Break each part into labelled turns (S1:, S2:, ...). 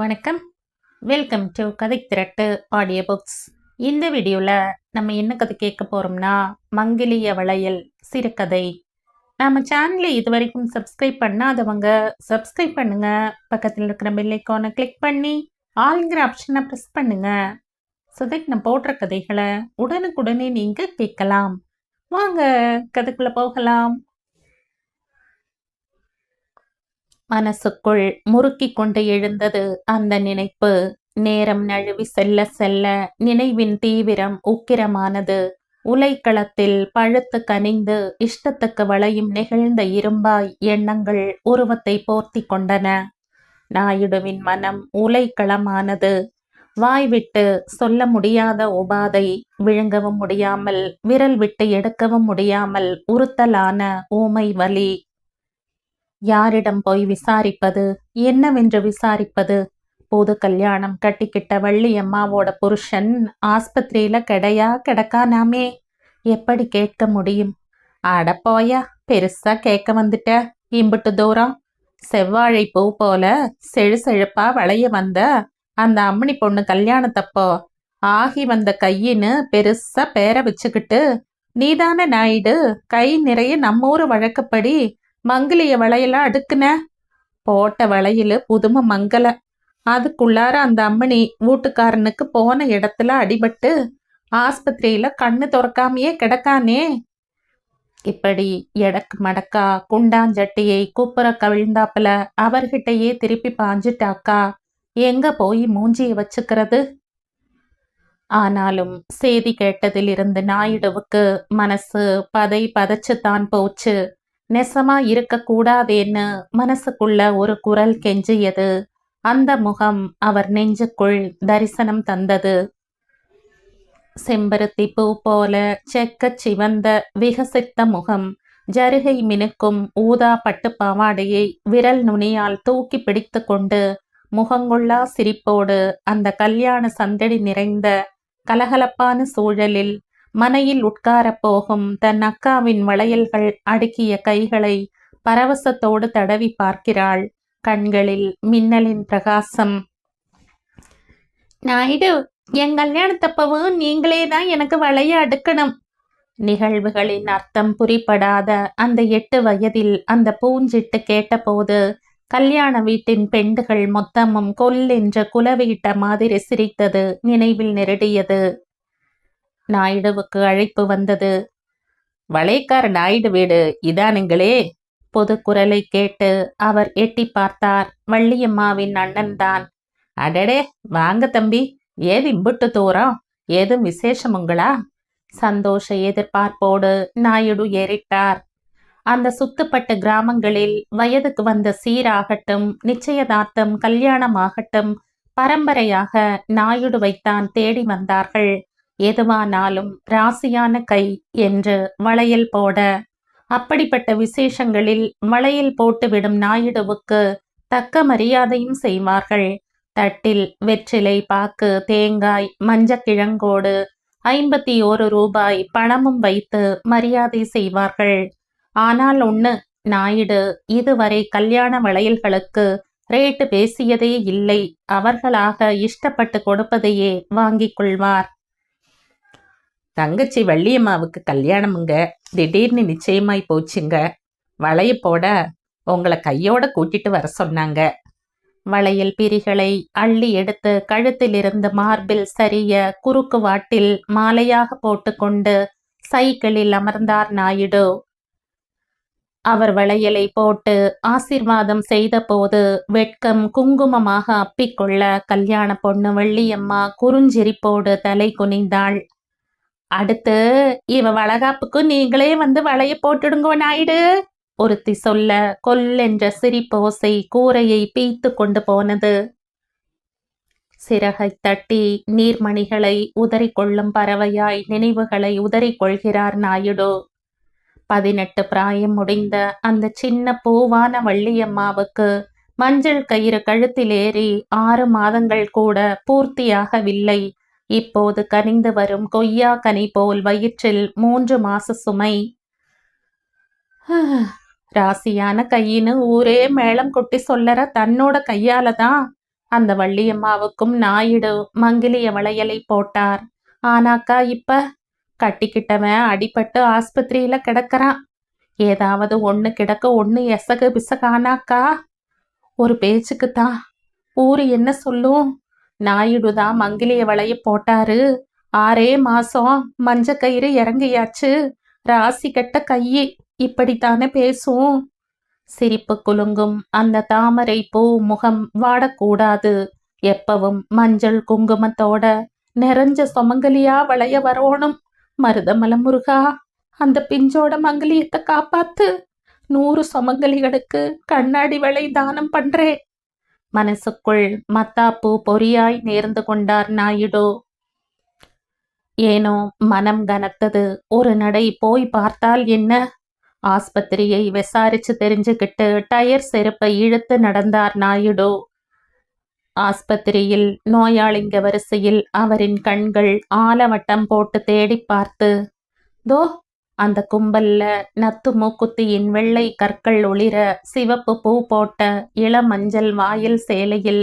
S1: வணக்கம். Welcome to கதை திரட்டு audio books இந்த வீடியோவில் நம்ம என்ன கதை கேட்க போகிறோம்னா மங்கிலிய வளையல் சிறுகதை. நம்ம சேனலை இது வரைக்கும் சப்ஸ்கிரைப் பண்ணாதவங்க சப்ஸ்கிரைப் பண்ணுங்க. பக்கத்தில் இருக்கிற பெல்லைக்கானை கிளிக் பண்ணி ஆளுங்கிற ஆப்ஷனை ப்ரெஸ் பண்ணுங்க. ஸோ தட் நான் போடுற கதைகளை உடனுக்குடனே நீங்கள் கேட்கலாம். வாங்க கதைக்குள்ளே போகலாம். மனசுக்குள் முறுக்கி கொண்டு எழுந்தது அந்த நினைப்பு. நேரம் நழுவி செல்ல செல்ல நினைவின் தீவிரம் உக்கிரமானது. உலைக்களத்தில் பழுத்து கனிந்து இஷ்டத்துக்கு வளையும் நிகழ்ந்த இரும்பாய் எண்ணங்கள் உருவத்தை போர்த்தி கொண்டன. நாயுடுவின் மனம் உலைக்களமானது. வாய் விட்டு சொல்ல முடியாத உபாதை விழுங்கவும் முடியாமல் விரல் விட்டு எடுக்கவும் முடியாமல் உறுத்தலான ஊமை வலி யாரிடம் போய் விசாரிப்பது? என்னவென்று விசாரிப்பது? புது கல்யாணம் கட்டிக்கிட்ட வள்ளியம்மாவோட புருஷன் ஆஸ்பத்திரியில கிடையா கிடக்கானாமே? எப்படி கேட்க முடியும்? அட போயா பெருசா கேட்க வந்துட்ட. இம்புட்டு தூரம் செவ்வாழை பூ போல செழு செழுப்பா வளைய வந்த அந்த அம்மணி பொண்ணு கல்யாணத்தப்போ ஆகி வந்த கையின்னு பெருசா பேர வச்சுக்கிட்டு நீதான நாயுடு கை நிறைய நம்மூர் வழக்கப்படி மங்கிலிய வளையெல்லாம் அடுக்குன? போட்ட வளையலு புதும மங்கல. அதுக்குள்ளார அந்த அம்மணி வீட்டுக்காரனுக்கு போன இடத்துல அடிபட்டு ஆஸ்பத்திரியில கண்ணு திறக்காமையே கிடக்கானே. இப்படி எடக்கு மடக்கா குண்டாஞ்சட்டியை கூப்புற கவிழ்ந்தாப்புல அவர்கிட்டயே திருப்பி பாஞ்சிட்டாக்கா எங்க போய் மூஞ்சிய வச்சுக்கிறது? ஆனாலும் செய்தி கேட்டதிலிருந்து நாயுடுவுக்கு மனசு பதை பதைச்சு தான் போச்சு. நெசமா இருக்கக்கூடாதேன்னு மனசுக்குள்ள ஒரு குரல் கெஞ்சியது. அந்த முகம் அவர் நெஞ்சுக்குள் தரிசனம் தந்தது. செம்பருத்தி பூ போல செக்கச் சிவந்த விகசித்த முகம் ஜருகை மினுக்கும் ஊதா பட்டு பாவாடையை விரல் நுனியால் தூக்கி பிடித்து கொண்டு முகங்குள்ளா சிரிப்போடு அந்த கல்யாண சந்தடி நிறைந்த கலகலப்பான சூழலில் மனையில் உட்காரப் போகும் தன் அக்காவின் வளையல்கள் அடுக்கிய கைகளை பரவசத்தோடு தடவி பார்க்கிறாள். கண்களில் மின்னலின் பிரகாசம். நாயுடு என் கல்யாணத்தப்பவும் நீங்களே தான் எனக்கு வளைய அடுக்கணும். நிகழ்வுகளின் அர்த்தம் புரிப்படாத அந்த எட்டு வயதில் அந்த பூஞ்சிட்டு கேட்டபோது கல்யாண வீட்டின் பெண்டுகள் மொத்தமும் கொல்லென்ற குலவீட்ட மாதிரி சிரித்தது நினைவில் நெருடியது. நாயுடுவுக்கு அழைப்பு வந்தது. வளைக்கார நாயுடு வீடு இதானுங்களே? பொது குரலை கேட்டு அவர் எட்டி பார்த்தார். வள்ளியம்மாவின் அண்ணன்தான் அடடே வாங்க தம்பி. ஏது இம்புட்டு தூரம்? ஏதும் விசேஷமுங்களா? சந்தோஷ எதிர்பார்ப்போடு நாயுடு ஏறிட்டார். அந்த சுத்துப்பட்ட கிராமங்களில் வயதுக்கு வந்த சீராகட்டும் நிச்சயதார்த்தம் கல்யாணமாகட்டும் பரம்பரையாக நாயுடுவைத்தான் தேடி வந்தார்கள். எதுவானாலும் ராசியான கை என்று வளையல் போட அப்படிப்பட்ட விசேஷங்களில் வளையல் போட்டுவிடும் நாயுடுவுக்கு தக்க மரியாதையும் செய்வார்கள். தட்டில் வெற்றிலை பாக்கு தேங்காய் மஞ்சக்கிழங்கோடு ஐம்பத்தி ஓரு ரூபாய் பணமும் வைத்து மரியாதை செய்வார்கள். ஆனால் ஒன்று நாயுடு இதுவரை கல்யாண வளையல்களுக்கு ரேட்டு பேசியதே இல்லை. அவர்களாக இஷ்டப்பட்டு கொடுப்பதையே வாங்கிக் கொள்வார். தங்கச்சி வள்ளியம்மாவுக்கு கல்யாணமுங்க. திடீர்னு நிச்சயமாய் போச்சுங்க. வளைய போட உங்களை கையோட கூட்டிட்டு வர சொன்னாங்க. வளையல் பிரிகளை அள்ளி எடுத்து கழுத்திலிருந்து மார்பில் சரிய குறுக்கு வாட்டில் மாலையாக போட்டுக்கொண்டு சைக்கிளில் அமர்ந்தார் நாயுடு. அவர் வளையலை போட்டு ஆசிர்வாதம் செய்தபோது வெட்கம் குங்குமமாக அப்பிக்கொள்ள கல்யாண பொண்ணு வள்ளியம்மா குறுஞ்சிரிப்போடு தலை குனிந்தாள். அடுத்து இவ வளகாப்புக்கு நீங்களே வந்து வளைய போட்டுடுங்க நாயுடு. ஒருத்தி சொல்ல கொல்லென்ற சிரிப்போசை கூரையை பீய்த்து கொண்டு போனது. சிறகை தட்டி நீர்மணிகளை உதறிக்கொள்ளும் பறவையாய் நினைவுகளை உதறிக்கொள்கிறார் நாயுடு. பதினெட்டு பிராயம் முடிந்த அந்த சின்ன பூவான வள்ளியம்மாவுக்கு மஞ்சள் கயிறு கழுத்திலேறி ஆறு மாதங்கள் கூட பூர்த்தியாகவில்லை. இப்போது கனிந்து வரும் கொய்யா கனி போல் வயிற்றில் மூன்று மாச சுமை. ராசியான கையின்னு ஊரே மேளம் கொட்டி சொல்லற தன்னோட கையால தான் அந்த வள்ளியம்மாவுக்கும் நாயுடு மங்கிலிய வளையலை போட்டார். ஆனாக்கா இப்ப கட்டிக்கிட்டவன் அடிபட்டு ஆஸ்பத்திரியில கிடக்கிறான். ஏதாவது ஒன்னு கிடக்க ஒன்னு எசகு பிசகானாக்கா ஒரு பேச்சுக்குத்தான். ஊரு என்ன சொல்லும்? நாயுடு தான் மங்கிலிய வளைய போட்டாரு. ஆறே மாசம் மஞ்ச கயிறு இறங்கியாச்சு. ராசி கட்ட கையி இப்படித்தானே பேசும். சிரிப்பு குலுங்கும். அந்த தாமரை பூ முகம் வாடக்கூடாது. எப்பவும் மஞ்சள் குங்குமத்தோட நிறைஞ்ச சுமங்கலியா வளைய வரணும். மருதமல முருகா அந்த பிஞ்சோட மங்கலியத்தை காப்பாத்து. நூறு சுமங்கலிகளுக்கு கண்ணாடி வளை தானம் பண்றேன். மனசுக்குள் மத்தாப்பூ பொறியாய் நேர்ந்து கொண்டார் நாயுடு. ஏனோ மனம் கனத்தது. ஒரு நடை போய் பார்த்தால் என்ன? ஆஸ்பத்திரியை விசாரிச்சு தெரிஞ்சுக்கிட்டு டயர் செருப்பை இழுத்து நடந்தார் நாயுடு. ஆஸ்பத்திரியில் நோயாளிங்க வரிசையில் அவரின் கண்கள் ஆலவட்டம் போட்டு தேடி பார்த்து. தோ அந்த கும்பல்ல நத்து மூக்குத்தியின் வெள்ளை கற்கள் ஒளிர சிவப்பு பூ போட்ட இளமஞ்சள் வாயில் சேலையில்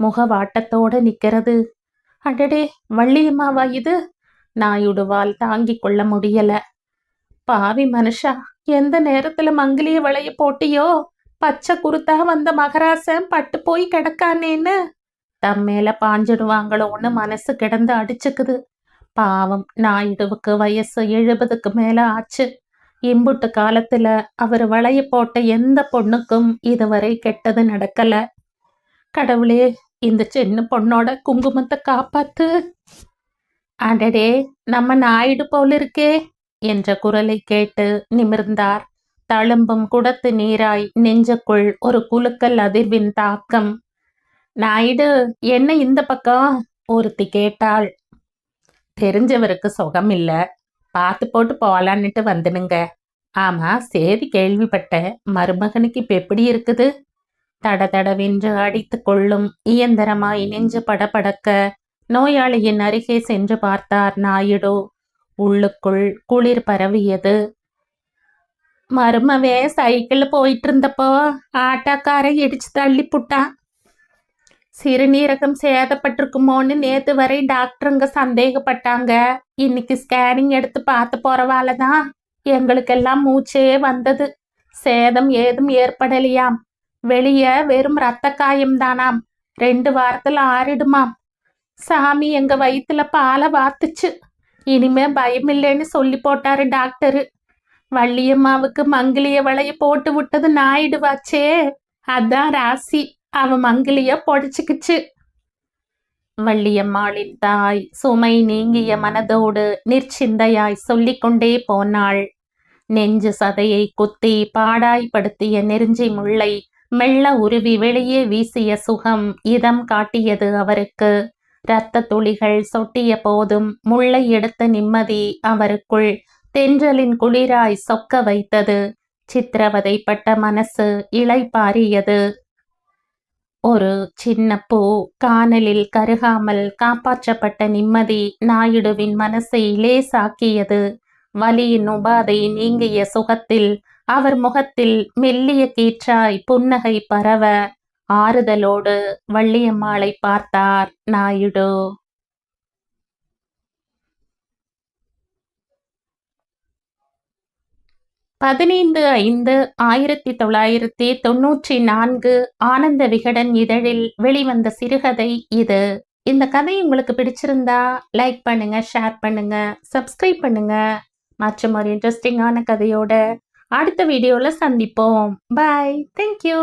S1: முகவாட்டத்தோட நிக்கிறது. அடடே வள்ளியம்மாவா இது? நாயுடுவால் தாங்கிக் கொள்ள முடியல. பாவி மனுஷா எந்த நேரத்துல மங்கிலிய வளைய போட்டியோ? பச்சை குருத்தா வந்த மகராசன் பட்டு போய் கிடக்கானேன்னு. தம் மேல பாஞ்சிடுவாங்களோன்னு மனசு கிடந்து அடிச்சுக்குது. பாவம் நாயுடுவுக்கு வயசு எழுபதுக்கு மேல ஆச்சு. இம்புட்டு காலத்துல அவர் வளைய போட்ட எந்த பொண்ணுக்கும் இதுவரை கெட்டது நடக்கல. கடவுளே இந்த சின்ன பொண்ணோட குங்குமத்தை காப்பாத்து. அடடே நம்ம நாயுடு போல இருக்கே என்ற குரலை கேட்டு நிமிர்ந்தார். தழும்பும் குடத்து நீராய் நெஞ்சுக்குள் ஒரு குலுக்கல் அதிர்வின் தாக்கம். நாயுடு என்ன இந்த பக்கம்? ஒருத்தி கேட்டாள். தெரிஞ்சவருக்கு சுகம் இல்ல பார்த்து போட்டு போகலான்னுட்டு வந்துனுங்க. ஆமா சேதி கேள்விப்பட்டேன். மருமகனுக்கு இப்ப எப்படி இருக்குது? தட தடவென்று அடித்து கொள்ளும் இயந்திரமாய் நெஞ்சு படபடக்க நோயாளியின் அருகே சென்று பார்த்தார் நாயுடு. உள்ளுக்குள் குளிர் பரவியது. மருமவே சைக்கிள் போயிட்டு இருந்தப்போ ஆட்டோக்காரை இடிச்சு தள்ளி புட்டான் சிறுநீரகம் சேதப்பட்டிருக்குமோன்னு நேத்து வரை டாக்டருங்க சந்தேகப்பட்டாங்க. இன்னைக்கு ஸ்கேனிங் எடுத்து பார்த்து போறவால தான் எங்களுக்கெல்லாம் மூச்சே வந்தது. சேதம் ஏதும் ஏற்படலையாம். வெளியே வெறும் ரத்த காயம் தானாம் ரெண்டு வாரத்துல ஆறிடுமாம். சாமி எங்க வயிற்றுல பாலை வாத்துச்சு. இனிமே பயம் இல்லைன்னு சொல்லி போட்டாரு டாக்டரு வள்ளியம்மாவுக்கு மங்கிலிய வளைய போட்டு விட்டது நாயிடுவாச்சே. அதான் ராசி. அவ மங்கிலிய பொடிச்சுக்குச்சு. வள்ளியம்மாளின் தாய் சுமை நீங்கிய மனதோடு நிற்சிந்தையாய் சொல்லிக்கொண்டே போனாள். நெஞ்சு சதையை குத்தி பாடாய்படுத்திய நெருஞ்சி முல்லை மெல்ல உருவி வெளியே வீசிய சுகம் இதம் காட்டியது அவருக்கு. இரத்த துளிகள் சொட்டிய போதும் முல்லை எடுத்த நிம்மதி அவருக்குள் தென்றலின் குளிராய் சொக்க வைத்தது. சித்திரவதைப்பட்ட மனசு இளைப்பாரியது ஒரு சின்ன பூ காணலில் கருகாமல் காப்பாற்றப்பட்ட நிம்மதி நாயுடுவின் மனசை லேசாக்கியது. வலியின் உபாதை நீங்கிய சுகத்தில் அவர் முகத்தில் மெல்லிய கீற்றாய் புன்னகை பரவ ஆறுதலோடு வள்ளியம்மாளை பார்த்தார் நாயுடு. பதினைந்து ஐந்து ஆயிரத்தி தொள்ளாயிரத்தி தொன்னூற்றி நான்கு ஆனந்த விகடன் இதழில் வெளிவந்த சிறுகதை இது. இந்த கதை உங்களுக்கு பிடிச்சிருந்தா லைக் பண்ணுங்க ஷேர் பண்ணுங்க சப்ஸ்கிரைப் பண்ணுங்க. மற்றும் ஒரு இன்ட்ரெஸ்டிங்கான கதையோட அடுத்த வீடியோவில் சந்திப்போம். Bye thank you